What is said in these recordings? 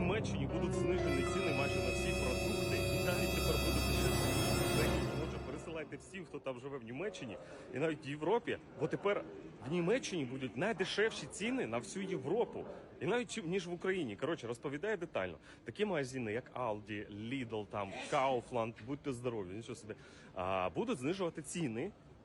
Німеччині будуть знижені ціни майже на всі продукти, і навіть тепер буде дешевше ніж в Україні. Пересилайте всім, хто там живе в Німеччині, і навіть в Європі, бо тепер в Німеччині будуть найдешевші ціни на всю Європу. І навіть ніж в Україні. Коротше, розповідає детально. Такі магазини, як Aldi, Lidl, там Kaufland, будьте здорові, нічого собі, будуть знижувати ціни.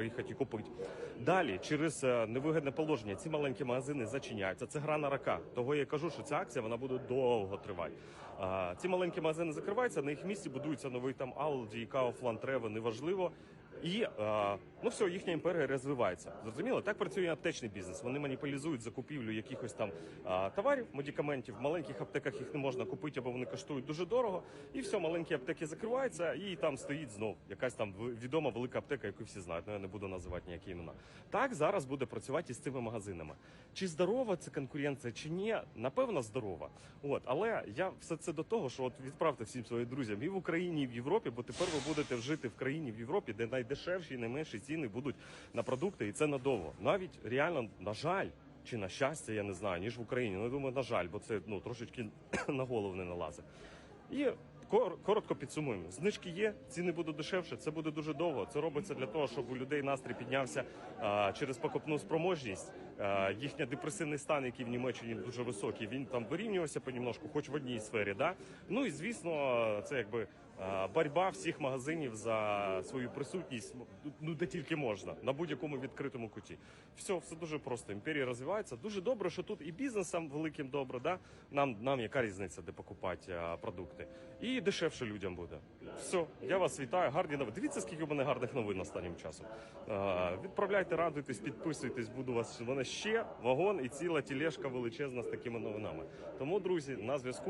приїхати і купити. Далі, через е, невигідне положення, ці маленькі магазини зачиняються. Це гра на рака. Того я кажу, що ця акція вона буде довго тривати. Ці маленькі магазини закриваються, на їх місці будується новий там Aldi, Kaufland, Rewe, неважливо. І е, ну все, їхня імперія розвивається. Зрозуміло, так працює аптечний бізнес. Вони монополізують закупівлю якихось там е, товарів, медикаментів. В маленьких аптеках їх не можна купити, або вони коштують дуже дорого. І все, маленькі аптеки закриваються, і там стоїть знов якась там відома велика аптека, яку всі знають. Ну я не буду називати ніякі імена. Так зараз буде працювати і з цими магазинами. Чи здорова це конкуренція, чи ні? Напевно, здорова. От, але я все це до того, що от відправте всім своїм друзям і в Україні, і в Європі, бо тепер ви будете жити в країні в Європі, де найдешевші найменші ціни будуть на продукти, і це надовго. Навіть реально, на жаль. Чи на щастя, я не знаю, ніж в Україні. Ну, я думаю, на жаль, бо це ну трошечки на голову не налазить. І коротко підсумуємо. Знижки є, ціни будуть дешевше. Це буде дуже довго. Це робиться для того, щоб у людей настрій піднявся через покупну спроможність. Їхня депресивний стан, який в Німеччині дуже високий, він там вирівнювався понемножку, хоч в одній сфері. Да? Ну і звісно, це якби боротьба всіх магазинів за свою присутність, ну де тільки можна, на будь-якому відкритому куті. Все, все дуже просто. Імперія розвивається. Дуже добре, що тут і бізнесам великим добре. Да? Нам, нам яка різниця, де покупати продукти. І дешевше людям буде. Все, я вас вітаю. Гарні новини. Дивіться, скільки в мене гарних новин останнім часом. Відправляйте, радуйтесь, підписуйтесь. Буду вас. У мене ще вагон і ціла тілешка величезна з такими новинами. Тому, друзі, на зв'язку.